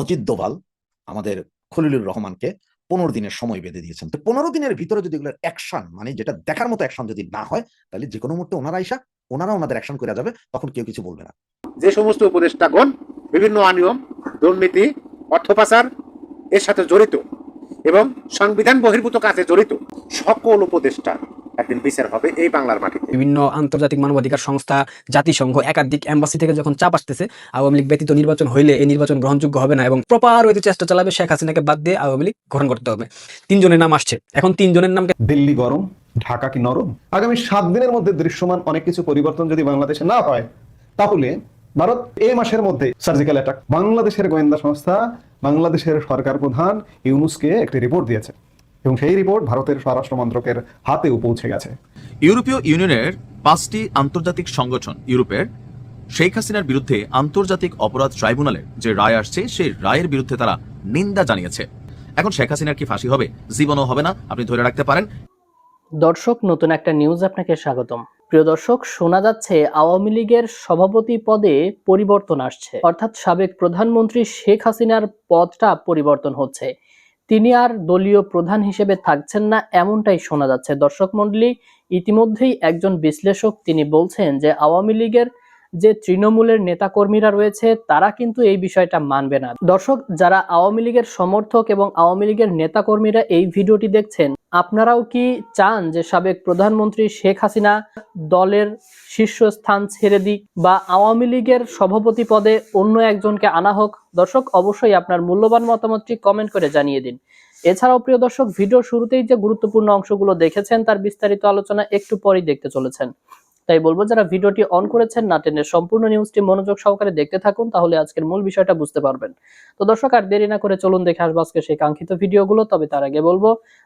অজিত দোভাল, আমাদের খলিলুর রহমানকে পনেরো দিনের সময় বেঁধে দিয়েছেন। তো পনেরো দিনের ভিতরে যদি এগুলোর অ্যাকশন মানে যেটা দেখার মতো অ্যাকশন যদি না হয়, তাহলে যে কোনো মুহূর্তে ওনারা আইসা ওনারা ওনাদের অ্যাকশন করে যাবে, তখন কেউ কিছু বলবে না। যে সমস্ত উপদেষ্টাগণ, বিভিন্ন অনিয়ম দুর্নীতি, অর্থ পাচার, এর সাথে জড়িত এবং সংবিধান বহির্ভূত কাজে জড়িত, সকল উপদেষ্টা একদিন বিচার হবে এই বাংলার মাটিতে। বিভিন্ন আন্তর্জাতিক মানবাধিকার সংস্থা জাতিসংঘ একাধিক এম্বাসি থেকে যখন চাপ আসতেছে আওয়ামী লীগ ব্যতীত নির্বাচন হইলে এই নির্বাচন গ্রহণযোগ্য হবে না এবং প্রপার ওইতে চেষ্টা চালাবে শেখ হাসিনাকে বাদ দিয়ে আওয়ামী লীগ গ্রহণ করতে হবে। তিনজনের নাম আসছে। এখন তিনজনের নামকে দিল্লি গরম ঢাকা কি নরম? আগামী সাত দিনের মধ্যে দৃশ্যমান অনেক কিছু পরিবর্তন যদি বাংলাদেশে না হয় তাহলে ভারত এই মাসের মধ্যে সার্জিক্যাল অ্যাটাক বাংলাদেশের গোয়েন্দা সংস্থা বাংলাদেশের সরকার প্রধান ইউনুসকে একটি রিপোর্ট দিয়েছে। এবং সেই রিপোর্ট ভারতের স্বরাষ্ট্র মন্ত্রকের হাতেও পৌঁছে গেছে। ইউরোপীয় ইউনিয়নের পাঁচটি আন্তর্জাতিক সংগঠন ইউরোপের শেখ হাসিনার বিরুদ্ধে আন্তর্জাতিক অপরাধ ট্রাইব্যুনালের যে রায় আসছে সেই রায়ের বিরুদ্ধে তারা নিন্দা জানিয়েছে। এখন শেখ হাসিনার কি ফাঁসি হবে জীবনও হবে না আপনি ধরে রাখতে পারেন। দর্শক নতুন একটা নিউজ আপনাকে স্বাগতম। প্রিয় দর্শক শোনা যাচ্ছে আওয়ামী লীগের সভাপতি পদে পরিবর্তন আসছে। অর্থাৎ সাবেক প্রধানমন্ত্রী শেখ হাসিনার পদটা পরিবর্তন হচ্ছে। তিনি আর দলীয় প্রধান হিসেবে থাকছেন না এমনটাই শোনা যাচ্ছে। দর্শক মন্ডলী ইতিমধ্যেই একজন বিশ্লেষক তিনি বলছেন যে, আওয়ামী লীগের যে তৃণমূলের নেতাকর্মীরা রয়েছে, তারা কিন্তু এই বিষয়টা মানবে না। দর্শক, যারা আওয়ামী লীগের সমর্থক এবং আওয়ামী লীগের নেতাকর্মীরা এই ভিডিওটি দেখছেন আপনারাও কি চান যে সাবেক প্রধানমন্ত্রী শেখ হাসিনা দলের শীর্ষস্থান ছেড়ে দিক বা আওয়ামী লীগের সভাপতি পদে অন্য একজনকে আনা হোক? দর্শক, অবশ্যই আপনার মূল্যবান মতামতটি কমেন্ট করে জানিয়ে দিন। এছাড়াও, প্রিয় দর্শক, ভিডিও শুরুতেই যে গুরুত্বপূর্ণ অংশগুলো দেখেছেন, তার বিস্তারিত আলোচনা একটু পরেই দেখতে চলেছেন। তাই বলব, যারা ভিডিওটি অন করেছেন না টেনে সম্পূর্ণ নিউজটি মনোযোগ সহকারে দেখতে থাকুন, তাহলে আজকের মূল বিষয়টা বুঝতে পারবেন। তো দর্শক, আর দেরি না করে চলুন দেখে আসব আজকে সেই কাঙ্ক্ষিত ভিডিওগুলো, তবে তার আগে বলব,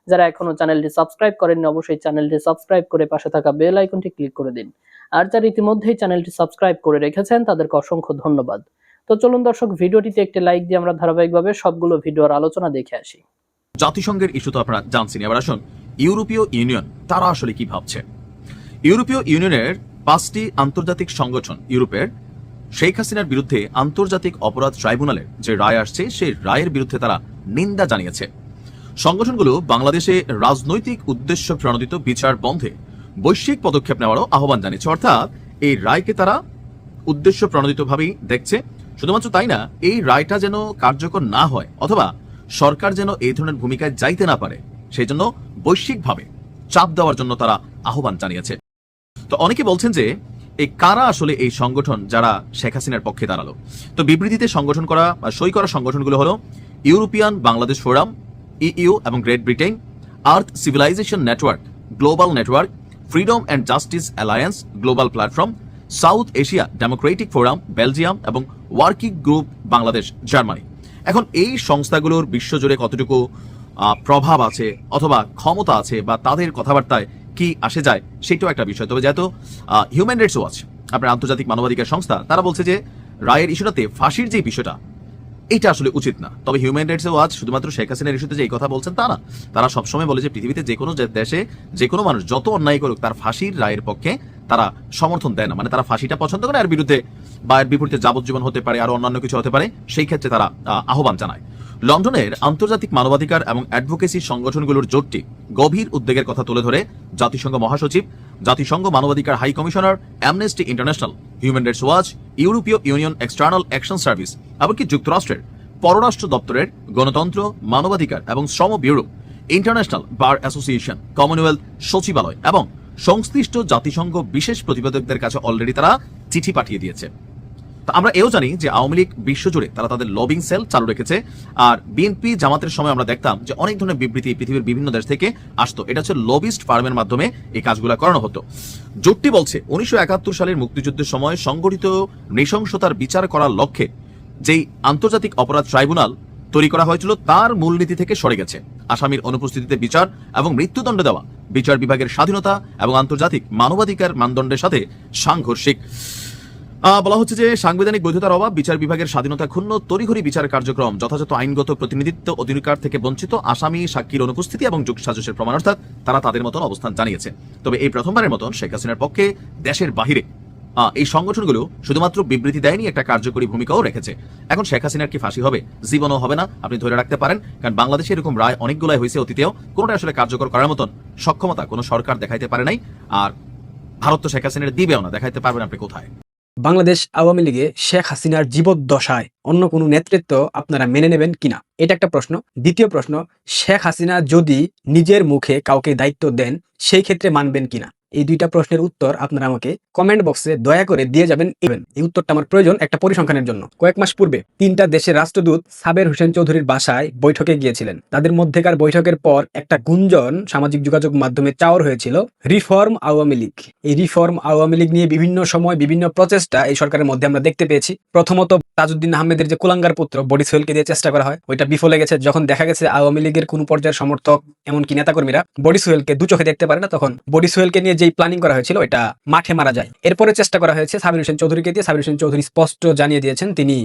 যারা এখনও চ্যানেলটি সাবস্ক্রাইব করেননি, অবশ্যই চ্যানেলটি সাবস্ক্রাইব করে পাশে থাকা বেল আইকনটি ক্লিক করে দিন। আর যারা ইতিমধ্যেই চ্যানেলটি সাবস্ক্রাইব করে রেখেছেন, তাদেরকে অসংখ্য ধন্যবাদ। তো চলুন দর্শক, ভিডিওটিতে একটি লাইক দিয়ে আমরা ধারাবাহিকভাবে সবগুলো ভিডিওর আলোচনা দেখে আসি। জাতিসংঘের ইস্যু তো আপনারা জানছেন এবার আসুন, ইউরোপীয় ইউনিয়ন, তারা আসলে কি ভাবছে? ইউরোপীয় ইউনিয়নের পাঁচটি আন্তর্জাতিক সংগঠন ইউরোপের, শেখ হাসিনার বিরুদ্ধে আন্তর্জাতিক অপরাধ ট্রাইব্যুনালের যে রায় আসছে, সেই রায়ের বিরুদ্ধে তারা নিন্দা জানিয়েছে। সংগঠনগুলো বাংলাদেশে রাজনৈতিক উদ্দেশ্য প্রণোদিত বিচার বন্ধে বৈশ্বিক পদক্ষেপ নেওয়ারও আহ্বান জানিয়েছে। অর্থাৎ এই রায়কে তারা উদ্দেশ্য প্রণোদিতভাবেই দেখছে। শুধুমাত্র তাই না, এই রায়টা যেন কার্যকর না হয় অথবা সরকার যেন এই ধরনের ভূমিকায় যাইতে না পারে, সেই জন্য বৈশ্বিকভাবে চাপ দেওয়ার জন্য তারা আহ্বান জানিয়েছে। তো অনেকে বলছেন যে এই কারা আসলে এই সংগঠন যারা শেখ হাসিনার পক্ষে দাঁড়াল? তো বিবৃতিতে সংগঠন করা বা সই করা সংগঠনগুলো হলো ইউরোপিয়ান বাংলাদেশ ফোরাম, ইইউ এবং great Britain earth civilization network, global network, freedom and justice alliance, global platform, south Asia democratic forum, Belgium এবং ওয়ার্কিং গ্রুপ বাংলাদেশ, জার্মানি। এখন এই সংস্থাগুলোর বিশ্বজুড়ে কতটুকু প্রভাব আছে অথবা ক্ষমতা আছে বা তাদের কথাবার্তায় কি আসে যায় সেটাও একটা বিষয়। তবে যেহেতু হিউম্যান রাইটস ওয়াচ আপনার আন্তর্জাতিক মানবাধিকার সংস্থা, তারা বলছে যে রায়ের ইস্যুটাতে ফাঁসির যে বিষয়টা, এটা আসলে উচিত না। তবে হিউম্যান রাইটস ওয়াচ শুধুমাত্র শেখ হাসিনার ইস্যুতে যে এই কথা বলছেন তা না, তারা সবসময় বলে যে পৃথিবীতে যে কোনো দেশে যে কোনো মানুষ যত অন্যায় করুক, তার ফাঁসির রায়ের পক্ষে তারা সমর্থন দেয় না। মানে তারা ফাঁসিটা পছন্দ করে, আর বিরুদ্ধে বা এর বিপরীতে যাবজ্জীবন হতে পারে, আর অন্যান্য কিছু হতে পারে, সেই ক্ষেত্রে তারা আহ্বান জানায়। লন্ডনের আন্তর্জাতিক মানবাধিকার এবং অ্যাডভোকেসি সংগঠনগুলোর জোটটি গভীর উদ্বেগের কথা তুলে ধরে জাতিসংঘ মহাসচিব, জাতিসংঘ মানবাধিকার high commissioner Amnesty International Human Rights Watch ইউরোপীয় ইউনিয়ন এক্সটার্নাল অ্যাকশন সার্ভিস এমনকি যুক্তরাষ্ট্রের পররাষ্ট্র দপ্তরের গণতন্ত্র, মানবাধিকার এবং শ্রম bureau International Bar Association Commonwealth সচিবালয় এবং সংশ্লিষ্ট জাতিসংঘ বিশেষ প্রতিবেদকদের কাছে অলরেডি তারা চিঠি পাঠিয়ে দিয়েছে। তা আমরা এও জানি যে আওয়ামী লীগ বিশ্বজুড়ে তারা তাদের লবিং সেল চালু রেখেছে। আর বিএনপি জামাতের সময় আমরা দেখতাম যে অনেক ধরনের বিবৃতি পৃথিবীর বিভিন্ন দেশ থেকে আসতো। এটা হচ্ছে লবিস্ট ফার্মের মাধ্যমে এই কাজগুলো করানো হতো। জোটটি বলছে, উনিশশো একাত্তর সালের মুক্তিযুদ্ধের সময় সংগঠিত নৃশংসতার বিচার করার লক্ষ্যে যেই আন্তর্জাতিক অপরাধ ট্রাইব্যুনাল তৈরি করা হয়েছিল তার মূলনীতি থেকে সরে গেছে। আসামির অনুপস্থিতিতে বিচার এবং মৃত্যুদণ্ড দেওয়া, বিচার বিভাগের স্বাধীনতা এবং আন্তর্জাতিক মানবাধিকার মানদণ্ডের সাথে সাংঘর্ষিক। বলা হচ্ছে যে সাংবিধানিক বৈধতার অভাব, বিচার বিভাগের স্বাধীনতা ক্ষুণ্ণ, তড়িঘড়ি বিচার কার্যক্রম, যথাযথ আইনগত প্রতিনিধিত্ব অধিকার থেকে বঞ্চিত, আসামি, সাক্ষীর অনুপস্থিতি এবং যোগসাজসের প্রমাণ, অর্থাৎ তারা তাদের মতন অবস্থান জানিয়েছে। তবে এই প্রথমবারের মতন শেখ হাসিনার পক্ষে দেশের বাহিরে এই সংগঠনগুলো শুধুমাত্র বিবৃতি দেয়নি, একটা কার্যকরী ভূমিকাও রেখেছে। এখন শেখ হাসিনার কি ফাঁসি হবে? জীবনও হবে না, আপনি ধরে রাখতে পারেন, কারণ বাংলাদেশে এরকম রায় অনেকগুলাই হয়েছে অতীতেও, কোনোটা আসলে কার্যকর করার মতন সক্ষমতা কোনো সরকার দেখাইতে পারে নাই, আর ভারত তো শেখ হাসিনার দিবেও না, দেখাইতে পারবেন আপনি কোথায়। বাংলাদেশ আওয়ামী লীগে শেখ হাসিনার জীবদ্দশায় অন্য কোনো নেতৃত্ব আপনারা মেনে নেবেন কিনা? এটা একটা প্রশ্ন। দ্বিতীয় প্রশ্ন, শেখ হাসিনা যদি নিজের মুখে কাউকে দায়িত্ব দেন, সেই ক্ষেত্রে মানবেন কিনা? এই দুইটা প্রশ্নের উত্তর আপনারা আমাকে কমেন্ট বক্সে দয়া করে দিয়ে যাবেন ইভেন এই উত্তরটা আমার প্রয়োজন একটা পরিসংখ্যানের জন্য। কয়েক মাস পূর্বে তিনটা দেশের রাষ্ট্রদূত সাবের হোসেন চৌধুরীর বাসায় বৈঠকে গিয়েছিলেন। তাদের মধ্যেকার বৈঠকের পর একটা গুঞ্জন সামাজিক যোগাযোগ মাধ্যমে চাওয়ার হয়েছিল, রিফর্ম আওয়ামী লীগ। এই রিফর্ম আওয়ামী লীগ নিয়ে বিভিন্ন সময় বিভিন্ন প্রচেষ্টা এই সরকারের মধ্যে আমরা দেখতে পেয়েছি। প্রথমত তাজউদ্দিন আহমেদের যে কুলাঙ্গার পুত্র, বডি সোহেলকে দিয়ে চেষ্টা করা হয়, ওইটা বিফলে গেছে। যখন দেখা গেছে আওয়ামী লীগের কোন পর্যায়ের সমর্থক, এমনকি নেতাকর্মীরা, বডি সোহেলকে দু চোখে দেখতে পারে না, তখন বডি সোহেলকে নিয়ে যেই প্ল্যানিং করা হয়েছিল, ওইটা মাঠে মারা যায়। এরপরে চেষ্টা করা হয়েছে সাবির হোসেন চৌধুরীকে দিয়ে। সাবির হোসেন চৌধুরী স্পষ্ট জানিয়ে দিয়েছেন, তিনি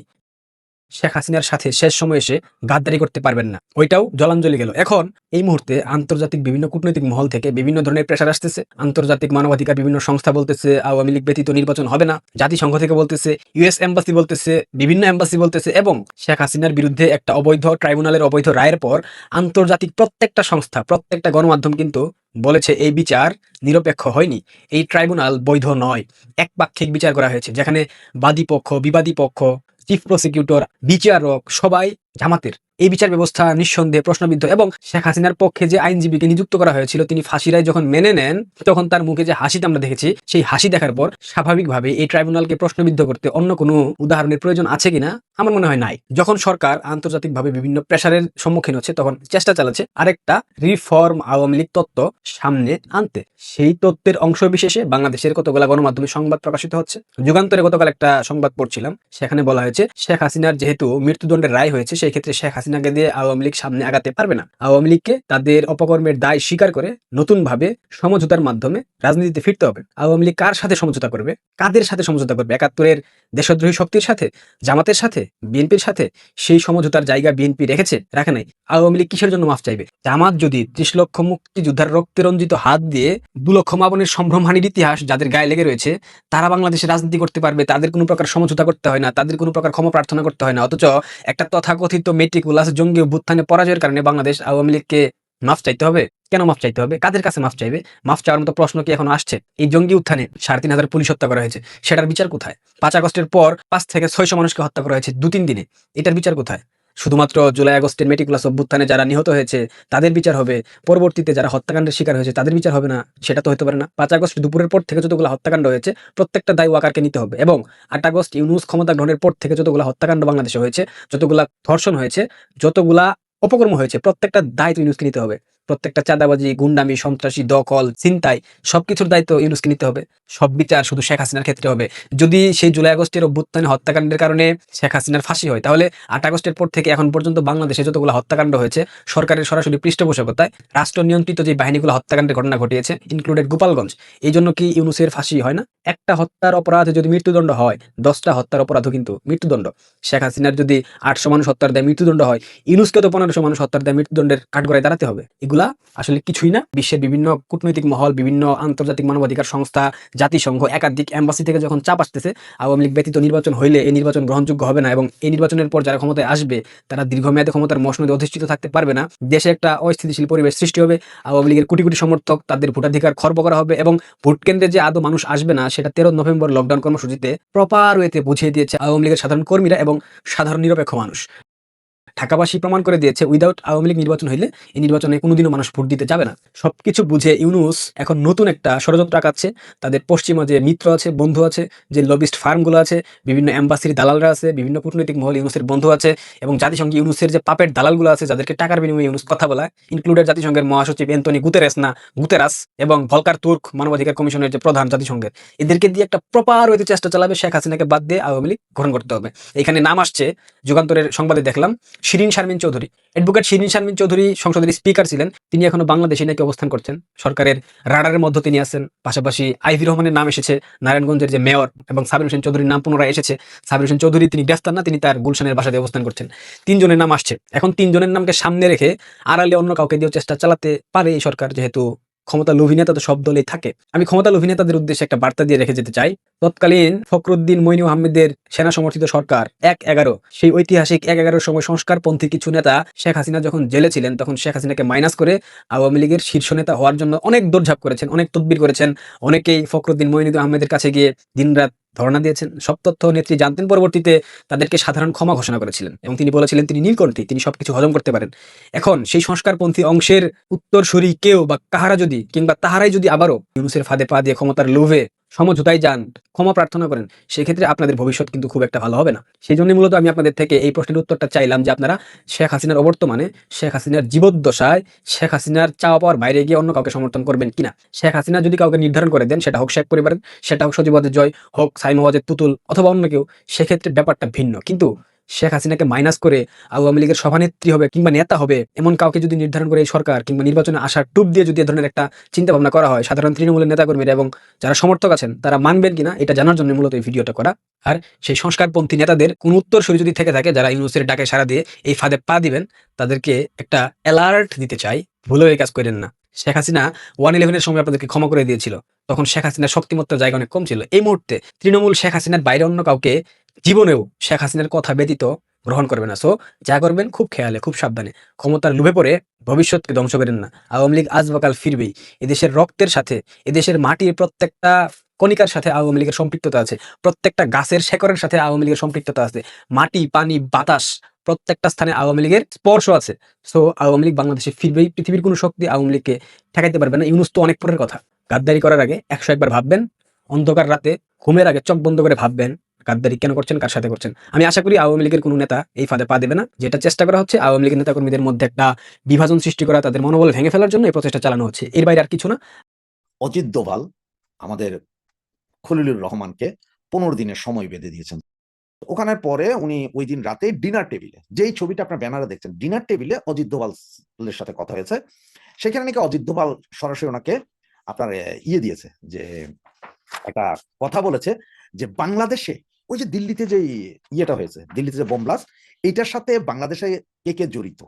শেখ হাসিনার সাথে শেষ সময় এসে গাদ্দারি করতে পারবেন না। ওইটাও জলাঞ্জলি গেল। এখন এই মুহূর্তে আন্তর্জাতিক বিভিন্ন কূটনৈতিক মহল থেকে বিভিন্ন ধরনের প্রেশার আসতেছে। আন্তর্জাতিক মানবাধিকার বিভিন্ন সংস্থা বলতেছে, আওয়ামী লীগ ব্যতীত নির্বাচন হবে না। জাতিসংঘ থেকে বলতেছে ইউএস এম্বাসি বলতেছে, বিভিন্ন এম্বাসি বলতেছে এবং শেখ হাসিনার বিরুদ্ধে একটা অবৈধ ট্রাইব্যুনালের অবৈধ রায়ের পর আন্তর্জাতিক প্রত্যেকটা সংস্থা, প্রত্যেকটা গণমাধ্যম কিন্তু বলেছে এই বিচার নিরপেক্ষ হয়নি। এই ট্রাইব্যুনাল বৈধ নয়। একপাক্ষিক বিচার করা হয়েছে, যেখানে বাদী পক্ষ, বিবাদী পক্ষ চিফ প্রসিকিউটর বিচারক সবাই জামাতের। এই বিচার ব্যবস্থা নিঃসন্দেহে প্রশ্নবিদ্ধ এবং শেখ হাসিনার পক্ষে যে আইনজীবীকে নিযুক্ত করা হয়েছিল, তিনি ফাঁসিরায় যখন মেনে নেন, তখন তার মুখে যে হাসিটা আমরা দেখেছি, সেই হাসি দেখার পর স্বাভাবিকভাবে এই ট্রাইব্যুনালকে প্রশ্নবিদ্ধ করতে অন্য কোনো উদাহরণের প্রয়োজন আছে কিনা, আমার মনে হয় নাই। যখন সরকার আন্তর্জাতিকভাবে বিভিন্ন প্রেশারের সম্মুখীন হচ্ছে, তখন চেষ্টা চালাচ্ছে আরেকটা রিফর্ম আওয়ামী লীগ তত্ত্ব সামনে আনতে। সেই তত্ত্বের অংশ বিশেষে বাংলাদেশের কতগুলা গণমাধ্যমে সংবাদ প্রকাশিত হচ্ছে। যুগান্তরে গতকাল একটা সংবাদ পড়ছিলাম, সেখানে বলা হয়েছে, শেখ হাসিনার যেহেতু মৃত্যুদণ্ডের রায় হয়েছে সেই ক্ষেত্রে শেখ হাসিনাকে দিয়ে আওয়ামী লীগ সামনে আগাতে পারবে না। আওয়ামী লীগকে তাদের অপকর্মের দায় স্বীকার করে নতুনভাবে সমঝোতার মাধ্যমে রাজনীতিতে ফিরতে হবে। আওয়ামী লীগ কার সাথে সমঝোতা করবে? কাদের সাথে সমঝোতা করবে? একাত্তরের দেশদ্রোহী শক্তির সাথে? জামাতের সাথে? বিএনপির সাথে? সেই সমঝোতার জায়গা বিএনপি রেখেছে? রাখে নাই। আওয়ামী লীগ কিসের জন্য মাফ চাইবে? জামাত যদি ত্রিশ লক্ষ মুক্তিযোদ্ধার রক্তে রঞ্জিত হাত দিয়ে দু লক্ষ মাবনের সম্ভ্রমহানির ইতিহাস যাদের গায়ে লেগে রয়েছে, তারা বাংলাদেশে রাজনীতি করতে পারবে, তাদের কোনো প্রকার সমঝোতা করতে হয় না, তাদের কোনো প্রকার ক্ষমা প্রার্থনা করতে হয় না, অথচ একটা তথাকথিত মেটিকুলাস জঙ্গি অভ্যুত্থানে পরাজয়ের কারণে বাংলাদেশ আওয়ামী লীগকে মাফ চাইতে হবে। কেন মাফ চাইতে হবে? কাদের কাছে মাফ চাইবে? মাফ চাওয়ার মতো প্রশ্ন কি এখন আসছে? এই জঙ্গি উত্থানে সাড়ে তিন হাজার পুলিশ হত্যা করা হয়েছে। সেটার বিচার কোথায়? পাঁচ আগস্টের পর পাঁচ থেকে ছয়শো মানুষকে হত্যা করা হয়েছে দু তিন দিনে। এটার বিচার কোথায়? শুধুমাত্র জুলাই আগস্টের মেটিকুলাস অভ্যুত্থানে যারা নিহত হয়েছে, তাদের বিচার হবে। পরবর্তীতে যারা হত্যাকাণ্ডের শিকার হয়েছে, তাদের বিচার হবে না, সেটা তো হতে পারে না। পাঁচ আগস্ট দুপুরের পর থেকে যতগুলো হত্যাকাণ্ড হয়েছে, প্রত্যেকটা দায় ওয়াকারকে নিতে হবে এবং আট আগস্ট ইউনুস ক্ষমতা গ্রহণের পর থেকে যতগুলো হত্যাকাণ্ড বাংলাদেশে হয়েছে, যতগুলা ধর্ষণ হয়েছে, যতগুলা অপকর্ম হয়েছে, প্রত্যেকটা দায় ইউনুসকে নিতে হবে। প্রত্যেকটা চাঁদাবাজি, গুন্ডামি, সন্ত্রাসী, দখল চিন্তাই সবকিছুর দায়িত্ব ইউনুসকে নিতে হবে। সব বিচার শুধু শেখ হাসিনার ক্ষেত্রে হবে। যদি সেই জুলাই আগস্টের অভ্যুত্থানে হত্যাকাণ্ডের কারণে শেখ হাসিনার ফাঁসি হয়, তাহলে আট আগস্টের পর থেকে এখন পর্যন্ত বাংলাদেশে যতগুলো হত্যাকাণ্ড হয়েছে, সরকারের সরাসরি পৃষ্ঠপোষকতায় রাষ্ট্র নিয়ন্ত্রিত যে বাহিনীগুলো হত্যাকাণ্ডের ঘটনা ঘটিয়েছে ইনক্লুডেড গোপালগঞ্জ, এই জন্য কি ইউনুসের ফাঁসি হয় না? একটা হত্যার অপরাধে যদি মৃত্যুদণ্ড হয়, দশটা হত্যার অপরাধও কিন্তু মৃত্যুদণ্ড। শেখ হাসিনার যদি আটশো মানুষ হত্যার দেয় মৃত্যুদণ্ড হয় ইউনুসকে তো পনেরোশো মানুষ হত্যার দেয় মৃত্যুদণ্ডের কাঠগড়ায় দাঁড়াতে হবে। এগুলা আসলে কিছুই না। বিশ্বের বিভিন্ন কূটনৈতিক মহল, বিভিন্ন আন্তর্জাতিক মানবাধিকার সংস্থা, জাতিসংঘ, একাধিক এম্বাসি থেকে যখন চাপ আসতেছে, আওয়ামী লীগ ব্যতীত নির্বাচন হইলে এই নির্বাচন গ্রহণযোগ্য হবে না এবং এই নির্বাচনের পর যারা ক্ষমতায় আসবে, তারা দীর্ঘমেয়াদী ক্ষমতার মসনদে অধিষ্ঠিত থাকতে পারবে না। দেশে একটা অস্থিতিশীল পরিবেশ সৃষ্টি হবে। আওয়ামী লীগের কোটি কোটি সমর্থক তাদের ভোটাধিকার খর্ব করা হবে এবং ভোট কেন্দ্রে যে আদৌ মানুষ আসবে না, সেটা তেরো নভেম্বর লকডাউন কর্মসূচিতে প্রপার ওয়েতে বুঝিয়ে দিয়েছে আওয়ামী লীগের সাধারণ কর্মীরা এবং সাধারণ নিরপেক্ষ মানুষ। ঢাকাবাসী প্রমাণ করে দিয়েছে উইদাউট আওয়ামী লীগ নির্বাচন হইলে এই নির্বাচনে কোনোদিনও মানুষ ভোট দিতে যাবে না। সবকিছু বুঝে ইউনুস এখন নতুন একটা ষড়যন্ত্র আঁকাচ্ছে। তাদের পশ্চিমা যে মিত্র আছে, বন্ধু আছে, যে লবিস্ট ফার্মগুলো আছে, বিভিন্ন এম্বাসির দালালরা আছে, বিভিন্ন কূটনৈতিক মহল ইউনুসের বন্ধু আছে এবং জাতিসংঘ ইউনুসের যে পাপের দালালগুলো আছে, যাদেরকে টাকার বিনিময়ে ইউনুস কথা বলা ইনক্লুডেড জাতিসংঘের মহাসচিব এন্তনি গুতেরেস না, গুতেরাস এবং ভলকার তুর্ক মানবাধিকার কমিশনের যে প্রধান জাতিসংঘের। এদেরকে দিয়ে একটা প্রপার ওয়েতে চেষ্টা চালাবে শেখ হাসিনাকে বাদ দিয়ে আওয়ামী লীগ গ্রহণ করতে হবে। এখানে নাম আসছে, যুগান্তরের সংবাদে দেখলাম শিরিন শারমিন চৌধুরী। অ্যাডভোকেট শিরিন শারমিন চৌধুরী সংসদের স্পিকার ছিলেন। তিনি এখনও বাংলাদেশে নাকি অবস্থান করছেন। সরকারের রাডারের মধ্যে তিনি আছেন। পাশাপাশি আইভি রহমানের নাম এসেছে নারায়ণগঞ্জের যে মেয়র এবং সাবির হোসেন চৌধুরীর নাম পুনরায় এসেছে। সাবির হোসেন চৌধুরী তিনি গ্রেফতার না, তিনি তার গুলশানের বাসাতে অবস্থান করছেন। তিনজনের নাম আসছে। এখন তিনজনের নামকে সামনে রেখে আড়ালে অন্য কাউকে দিয়েও চেষ্টা চালাতে পারে এই সরকার, যেহেতু ক্ষমতা লোভী নেতা তো সব দলেই থাকে। আমি ক্ষমতা লোভী নেতাদের উদ্দেশ্যে একটা বার্তা দিয়ে রেখে যেতে চাই। তৎকালীন ফখরুদ্দিন মইনু আহমেদের সেনা সমর্থিত সরকার এক এগারো, সেই ঐতিহাসিক এক এগারোর সময় সংস্কারপন্থী কিছু নেতা শেখ হাসিনা যখন জেলে ছিলেন, তখন শেখ হাসিনাকে মাইনাস করে আওয়ামী লীগের শীর্ষ নেতা হওয়ার জন্য অনেক দৌড়ঝাঁপ করেছেন, অনেক তদবির করেছেন। অনেকেই ফখরুদ্দিন মইনুদ্দিন আহমেদের কাছে গিয়ে দিনরাত ধর্ণা দিয়েছেন। সব তথ্য নেত্রী জানতেন পরবর্তীতে তাদেরকে সাধারণ ক্ষমা ঘোষণা করেছিলেন এবং তিনি বলেছিলেন, তিনি নীলকণ্ঠী, তিনি সবকিছু হজম করতে পারেন। এখন সেই সংস্কারপন্থী অংশের উত্তরসূরি কেউ বা কাহারা যদি কিংবা তাহারাই যদি আবারও ইউনুসের ফাঁদে পা দিয়ে ক্ষমতার লোভে সমঝোতায় যান, ক্ষমা প্রার্থনা করেন, সেক্ষেত্রে আপনাদের ভবিষ্যৎ কিন্তু খুব একটা ভালো হবে না। সেই জন্য মূলত আমি আপনাদের থেকে এই প্রশ্নের উত্তরটা চাইলাম যে আপনারা শেখ হাসিনার অবর্তমানে, শেখ হাসিনার জীবদ্দশায়, শেখ হাসিনার চাওয়া পাওয়ার বাইরে গিয়ে অন্য কাউকে সমর্থন করবেন কিনা? শেখ হাসিনা যদি কাউকে নির্ধারণ করে দেন, সেটা হোক শেখ পরিবারের, সেটা হোক সজীবাদের জয়, হোক সাইমাবাজের তুতুল অথবা অন্য কেউ, সেক্ষেত্রে ব্যাপারটা ভিন্ন। কিন্তু শেখ হাসিনাকে মাইনাস করে আওয়ামী লীগের সভানেত্রী হবে কিংবা নেতা হবে, এমন কাউকে যদি নির্ধারণ করে এই সরকার কিংবা নির্বাচনে আসার টুপ দিয়ে যদি এ ধরনের একটা চিন্তা ভাবনা করা হয় সাধারণ তৃণমূলের নেতাকর্মীরা এবং যারা সমর্থক আছেন, তারা মানবেন কিনা এটা জানার জন্য মূলত এই ভিডিওটা করা। আর সেই সংস্কারপন্থী নেতাদের কোন উত্তরসূরি যদি থেকে থাকে, যারা ইউনুসের ডাকে সারা দিয়ে এই ফাঁদে পা দিবেন, তাদেরকে একটা অ্যালার্ট দিতে চাই, ভুলেও এই কাজ করেন না। শেখ হাসিনা ওয়ান ইলেভেনের সময় আপনাদেরকে ক্ষমা করে দিয়েছিল, তখন শেখ হাসিনার শক্তিমত্তার জায়গা অনেক কম ছিল। এই মুহূর্তে তৃণমূল শেখ হাসিনার বাইরে অন্য কাউকে জীবনেও শেখ হাসিনার কথা ব্যতীত গ্রহণ করবে না। সো যা করবেন খুব খেয়ালে, খুব সাবধানে। ক্ষমতার লোভে পড়ে ভবিষ্যৎকে ধ্বংস করেন না। আওয়ামী লীগ আজ বাকাল ফিরবেই। এদেশের রক্তের সাথে, এদেশের মাটির প্রত্যেকটা কণিকার সাথে আওয়ামী লীগের সম্পৃক্ততা আছে। প্রত্যেকটা গাছের শেকড়ের সাথে আওয়ামী লীগের সম্পৃক্ততা আছে। মাটি, পানি, বাতাস, প্রত্যেকটা স্থানে আওয়ামী লীগের স্পর্শ আছে। সো আওয়ামী লীগ বাংলাদেশে ফিরবেই। পৃথিবীর কোনো শক্তি আওয়ামী লীগকে ঠেকাইতে পারবে না। ইউনুস তো অনেক পরের কথা। গাদ্দারি করার আগে একশো একবার ভাববেন। অন্ধকার রাতে ঘুমের আগে চোখ বন্ধ করে ভাববেন। গাদ্দারি কেন করছেন, কার সাথে করছেন। আমি আশা করি আওয়ামী লীগের কোনো নেতা এই ফাঁদে পা দেবে না। যেটা চেষ্টা করা হচ্ছে, আওয়ামী লীগের নেতাকর্মীদের মধ্যে একটা বিভাজন সৃষ্টি করা, তাদের মনোবল ভেঙে ফেলার জন্য এই প্রচেষ্টা চালানো হচ্ছে। এর বাইরে আর কিছু না। অজিত দোভাল আমাদের খলিলুর রহমানকে পনেরো দিনের সময় বেঁধে দিয়েছেন। ওখানের পরে উনি ওই দিন রাতে ডিনার টেবিলে যেই ছবিটা আপনার ব্যানারে দেখছেন ডিনার টেবিলে অজিত দোভালের সাথে কথা হয়েছে। সেখানে নাকি অজিত দোভাল সরাসরি ওনাকে আপনার ইয়ে দিয়েছে যে, একটা কথা বলেছে যে বাংলাদেশে ওই যে দিল্লিতে যে ইয়েটা হয়েছে, দিল্লিতে যে বোম ব্লাস্ট এইটার সাথে বাংলাদেশে কে কে জড়িত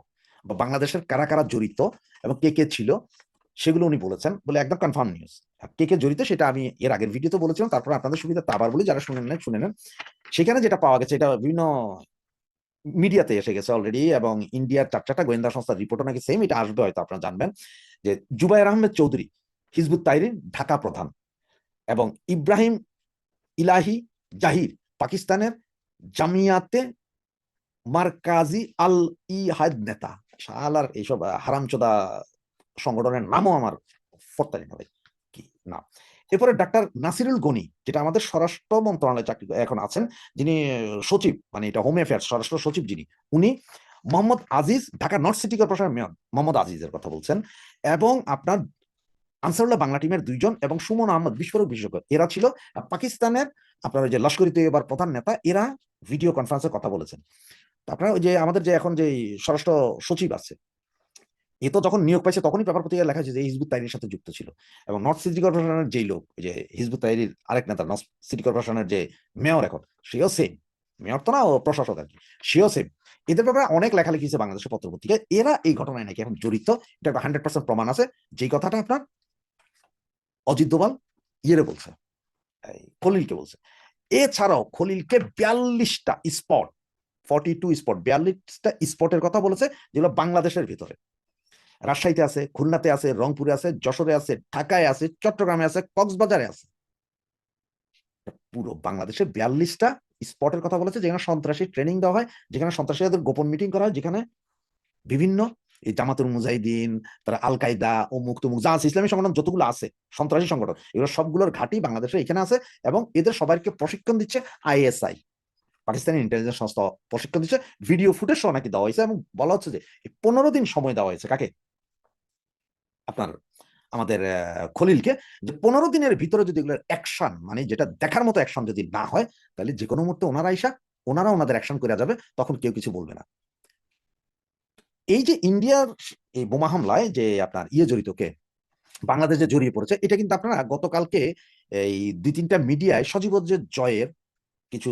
বা বাংলাদেশের কারা কারা জড়িত এবং কে কে ছিল, সেগুলো উনি বলেছেন বলে একদম কনফার্ম নিউজ কে কে জড়িত সেটা আমি এর আগের ভিডিওতে বলেছিলাম, তারপর আপনাদের সুবিধা আবার বলি, যারা শুনে নেন শুনে নেন। সেখানে যেটা পাওয়া গেছে, এটা বিভিন্ন মিডিয়াতে এসে গেছে অলরেডি এবং ইন্ডিয়ার চার চারটা গোয়েন্দা সংস্থার রিপোর্টও নাকি সেম এটা আসবে হয়তো আপনারা জানবেন। যে জুবাইর আহমেদ চৌধুরী, হিজবুত তাইরিন ঢাকা প্রধান এবং ইব্রাহিম ইলাহি জাহির পাকিস্তানের জামিয়াতে মারকাজি আল ইহাদ নেতা শালার এইসব হারামচোদা সংগঠনের নামও আমার না ভাই কি নাম এরপরে ডাক্তার নাসিরুল গনি, যেটা আমাদের স্বরাষ্ট্র মন্ত্রণালয়ে চাকরি এখন আছেন, যিনি সচিব মানে এটা হোম অ্যাফেয়ার্স স্বরাষ্ট্র সচিব যিনি, উনি মোহাম্মদ আজিজ, ঢাকা নর্থ সিটি কর্পোরেশনের মেয়র, মোহাম্মদ আজিজের কথা বলছেন, এবং আপনার আনসারুল্লাহ বাংলা টিমের দুইজন এবং সুমন আহমদ বিস্ফোরক বিশেষজ্ঞ। এরা ছিল পাকিস্তানের, আপনার যে লস্করি তৈয়বার প্রধান নেতা, এরা ভিডিও কনফারেন্সে কথা বলেছেন। আপনার ওই যে আমাদের যে এখন যে স্বরাষ্ট্র সচিব আছে, এ তো যখন নিয়োগ পাইছে তখনই পেপার পত্রিকায় লেখা হয়েছে যে হিজবুত তাইরির সাথে যুক্ত ছিল। এবং নর্থ সিটি কর্পোরেশনের যেই লোক যে হিজবুত তাইরির আরেক নেতা, নর্থ সিটি কর্পোরেশনের যে মেয়র এখন, সেও সেম মেয়র তো না, ও প্রশাসক আর কি, সেও সেম এদের ব্যাপারে অনেক লেখালেখি হয়েছে বাংলাদেশের পত্র পত্রিকায় এরা এই ঘটনায় নাকি এখন জড়িত, এটা একটা হান্ড্রেড পার্সেন্ট প্রমাণ আছে। যেই কথাটা আপনার অজিত দোভাল ইয়েরে বলছে। খলিলকে বলছে। এছাড়াও খলিলকে বিয়াল্লিশটা স্পট ফর্টি টু স্পট বিয়াল্লিশটা স্পটের কথা বলেছে যেগুলো বাংলাদেশের ভিতরে। রাজশাহীতে আছে খুলনাতে আছে রংপুরে আছে যশোরে আছে ঢাকায় আছে চট্টগ্রামে আছে কক্সবাজারে আছে। পুরো বাংলাদেশে বিয়াল্লিশটা স্পটের কথা বলেছে যেখানে সন্ত্রাসী ট্রেনিং দেওয়া হয় যেখানে সন্ত্রাসীদের গোপন মিটিং করা হয় যেখানে বিভিন্ন এই জামাতুল মুজাহিদিন, তারা আল কায়দা অমুক তমুক, যা আছে ইসলামী সংগঠন যতগুলো আছে, সন্ত্রাসী সংগঠন, এগুলো সবগুলোর ঘাঁটি বাংলাদেশে এখানে আছে এবং এদের সবাইকে প্রশিক্ষণ দিচ্ছে আইএসআই। পাকিস্তানি ইন্টেলিজেন্স সংস্থা প্রশিক্ষণ দিচ্ছে ভিডিও ফুটেজ সহ নাকি দেওয়া হয়েছে এবং বলা হচ্ছে যে পনেরো দিন সময় দেওয়া হয়েছে কাকে? আপনার, আমাদের খলিলকে যে পনেরো দিনের ভিতরে যদি এগুলোর অ্যাকশন মানে যেটা দেখার মতো অ্যাকশন যদি না হয়, তাহলে যে কোনো মুহূর্তে ওনারা আইসা ওনারা ওনাদের অ্যাকশন করে যাবে, তখন কেউ কিছু বলবে না। এই যে ইন্ডিয়ার এই বোমা হামলায় যে আপনার ইয়ে জড়িত কে বাংলাদেশ যে জড়িয়ে পড়েছে, এটা কিন্তু আপনারা গতকালকে এই দুই তিনটা মিডিয়ায় সজীব যে জয়ের কিছু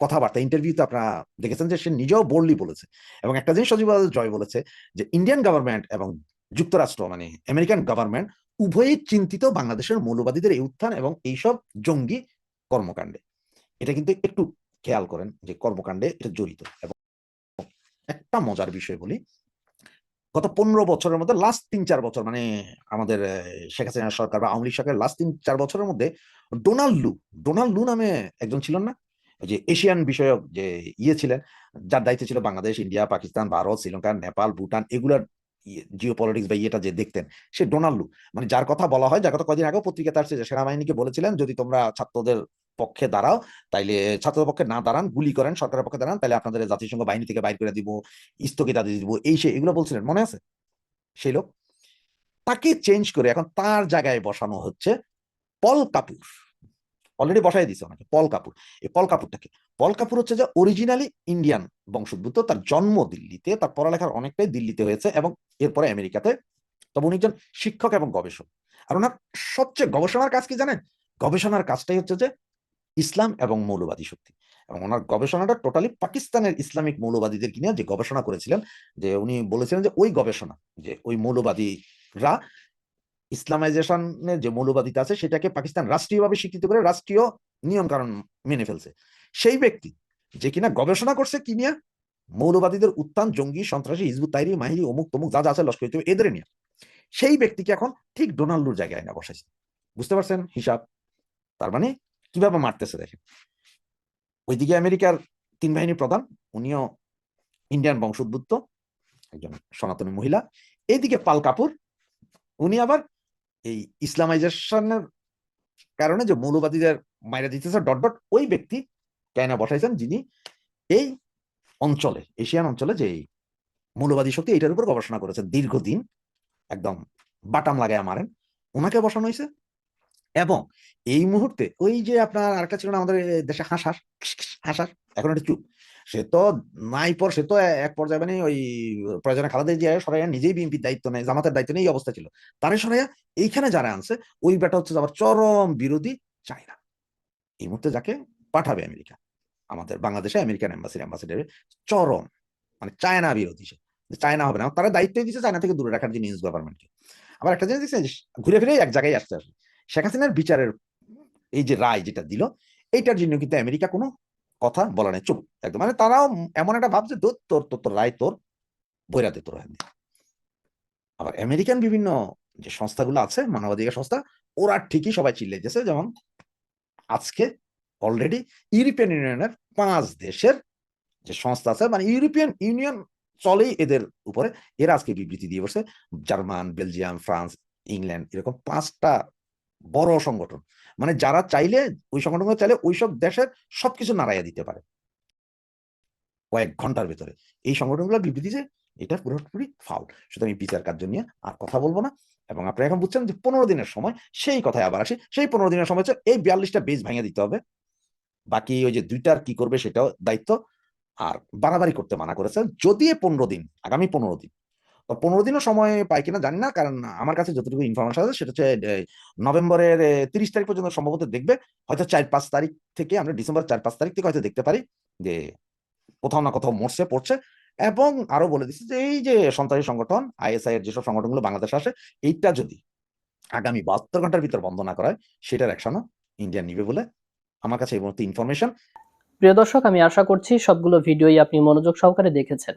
কথাবার্তা ইন্টারভিউতে আপনারা দেখেছেন যে সে নিজেও বোল্ডলি বলেছে। এবং একটা জিনিস সজীব জয় বলেছে যে ইন্ডিয়ান গভর্নমেন্ট এবং যুক্তরাষ্ট্র মানে আমেরিকান গভর্নমেন্ট উভয়ই চিন্তিত বাংলাদেশের মৌলবাদীদের এই উত্থান এবং এইসব জঙ্গি কর্মকাণ্ডে। এটা কিন্তু একটু খেয়াল করেন যে কর্মকাণ্ডে এটা জড়িত। এবং একটা মজার বিষয় বলি। গত পনেরো বছরের মধ্যে লাস্ট তিন চার বছর মানে আমাদের শেখ হাসিনা সরকার বা আওয়ামী লীগ সরকারের লাস্ট তিন চার বছরের মধ্যে, ডোনাল্ড লু ডোনাল্ড লু নামে একজন ছিলেন না? যে এশিয়ান বিষয়ক যে ইয়ে ছিলেন, যার দায়িত্ব ছিল বাংলাদেশ, ইন্ডিয়া, পাকিস্তান, ভারত, শ্রীলঙ্কা, নেপাল, ভুটান, এগুলার জিও পলিটিক্স বা ইয়েটা যে দেখতেন, সে ডোনাল্ডু মানে যার কথা বলা হয়, যার কথা কদিন আগেও পত্রিকাতে আসছে যে সেনাবাহিনীকে বলেছিলেন, যদি তোমরা ছাত্রদের পক্ষে দাঁড়াও, তাইলে ছাত্রদের পক্ষে না দাঁড়ান, গুলি করেন, সরকারের পক্ষে দাঁড়ান তাহলে আপনাদের জাতিসংঘ বাহিনী থেকে বাইর করে দিব স্থগিতাদেশ দিব, এই সে, এগুলো বলছিলেন, মনে আছে? সেই লোক। তাকে চেঞ্জ করে এখন তার জায়গায় বসানো হচ্ছে পল কাপুর। অলরেডি বসাই দিছে অনেকে পল কাপুর। এই পল কাপুরটাকে। পল কাপুর হচ্ছে যে অরিজিনালি ইন্ডিয়ান বংশোদ্ভূত, তার জন্ম দিল্লিতে, তার পড়ালেখার অনেকটাই দিল্লিতে হয়েছে এবং এরপরে আমেরিকাতে। তবে উনি একজন শিক্ষক এবং গবেষক। আর ওনার সবচেয়ে গবেষণার কাজ কি জানেন? গবেষণার কাজটাই হচ্ছে যে ইসলাম এবং মৌলবাদী শক্তি। এবং ওনার গবেষণাটা টোটালি পাকিস্তানের ইসলামিক মৌলবাদীদের নিয়ে যে গবেষণা করেছিলেন, যে উনি বলেছিলেন যে ওই গবেষণা, যে ওই মৌলবাদীরা ইসলামাইজেশনের যে মৌলবাদিতা আছে, সেটাকে পাকিস্তান রাষ্ট্রীয়ভাবে স্বীকৃত করে রাষ্ট্রীয় নিয়ম কারণ মেনে ফেলছে। সেই ব্যক্তি যে কিনা গবেষণা করছে কি নিয়ে? মৌলবাদীদের উত্থান, জঙ্গি, সন্ত্রাসী, হিজবুত, তাইরি, মাহিরি, অমুক তমুক, যা যা আছে, লস্কর এদের নিয়ে। সেই ব্যক্তিকে এখন ঠিক ডোনাল্ডুর জায়গায় না বসাইছে। বুঝতে পারছেন হিসাব? তার মানে কীভাবে মারতেছে দেখেন। ওইদিকে আমেরিকার তিন বাহিনী প্রধান, উনিও ইন্ডিয়ান বংশোদ্ভূত, একজন সনাতনী মহিলা। এইদিকে পাল কাপুর, উনি আবার এই ইসলামাইজেশনের কারণে যে মৌলবাদীদের মাইরা দিতেছে ডট ডট, ওই ব্যক্তি কেনা বসাইছেন যিনি এই অঞ্চলে, এশিয়ান অঞ্চলে যে মৌলবাদী শক্তি এটার উপর গবেষণা করেছেন, দীর্ঘদিন একদম বাটাম লাগায় মারেন ওনাকে বসানো হয়েছে। এবং এই মুহূর্তে ওই যে আপনার আরেকটা ছিল না আমাদের দেশে হাঁস হাঁস হাঁস হাঁস, এখন একটা চুপ। সে তো নাই পর সে তো এক পর্যায়ে মানে ওই প্রয়োজনে খালাদা জিয়া সরাইয়া নিজেই বিএনপির দায়িত্ব নেয়, জামাতের দায়িত্ব নেই এই অবস্থা ছিল। তারে সরাইয়া এইখানে যারা আনছে, ওই বেটা হচ্ছে আবার চরম বিরোধী চায়না। এই মুহূর্তে যাকে পাঠাবে আমেরিকা, আমাদের বাংলাদেশে আমেরিকান এম্বাসির অ্যাম্বাসিডার চরম মানে চায়না বিরোধী সে চায়না হবে না। তারা দায়িত্বই দিচ্ছে চায়না থেকে দূরে রাখার নিউজ গভর্নমেন্টকে আবার একটা জিনিস দেখছেন যে ঘুরে ফিরে এক জায়গায় আসতে আসে। শেখ হাসিনার বিচারের এই যে রায় যেটা দিল, এইটার জন্য কিন্তু আমেরিকা কোনো কথা বলা নেই, চুপ, একদম মানে তারাও এমন একটা ভাবছে তোর তোর তোর তোর রায় তোর বৈরাতে তোর। আবার আমেরিকান বিভিন্ন যে সংস্থাগুলো আছে, মানবাধিকার সংস্থা, ওরা ঠিকই সবাই চিল্লাইতেছে যেমন আজকে অলরেডি ইউরোপিয়ান ইউনিয়নের পাঁচ দেশের যে সংস্থা আছে মানে ইউরোপিয়ান ইউনিয়ন চলেই এদের উপরে এরা আজকে বিবৃতি দিয়ে বসে, জার্মান, বেলজিয়াম, ফ্রান্স, ইংল্যান্ড, এরকম পাঁচটা বড় সংগঠন। মানে যারা চাইলে, ওই সংগঠনগুলো চাইলে ওইসব দেশের সবকিছু নাড়াইয়া দিতে পারে। কয়েক ঘণ্টার ভেতরে। এই সংগঠনগুলো বিবৃতি যে এটা পুরোপুরি ফাউল। সুতরাং এই বিচার কার্য নিয়ে আর কথা বলব না। এবং আপনারা এখন বুঝছেন যে পনেরো দিনের সময়, সেই কথায় আবার আসি। সেই পনেরো দিনের সময় হচ্ছে এই বিয়াল্লিশটা বেজ ভেঙে দিতে হবে। বাকি ওই যে দুইটার কি করবে সেটাও দায়িত্ব। আর বাড়াবাড়ি করতে মানা করেছেন যদি পনেরো দিন, আগামী পনেরো দিন পনেরো দিনও সময় পাই কিনা জানি না, কারণ আমার কাছে যতটুকু ইনফরমেশন আছে সেটা হচ্ছে নভেম্বরের তিরিশ তারিখ পর্যন্ত সম্ভবত দেখবে। হয়তো চার পাঁচ তারিখ থেকে আমরা ডিসেম্বর চার পাঁচ তারিখ থেকে হয়তো দেখতে পারি যে কোথাও না কোথাও মরছে, পড়ছে। এবং আরও বলে দিচ্ছে যে এই যে সন্ত্রাসী সংগঠন আইএসআই এর যেসব সংগঠনগুলো বাংলাদেশে আসে, এইটা যদি আগামী বাহাত্তর ঘণ্টার ভিতর বন্ধ না করায়, সেটার অ্যাকশনও ইন্ডিয়া নিবে বলে আমার কাছে এই মুহূর্তে ইনফরমেশন প্রিয় দর্শক, আমি আশা করছি সবগুলো ভিডিওই আপনি মনোযোগ সহকারে দেখেছেন।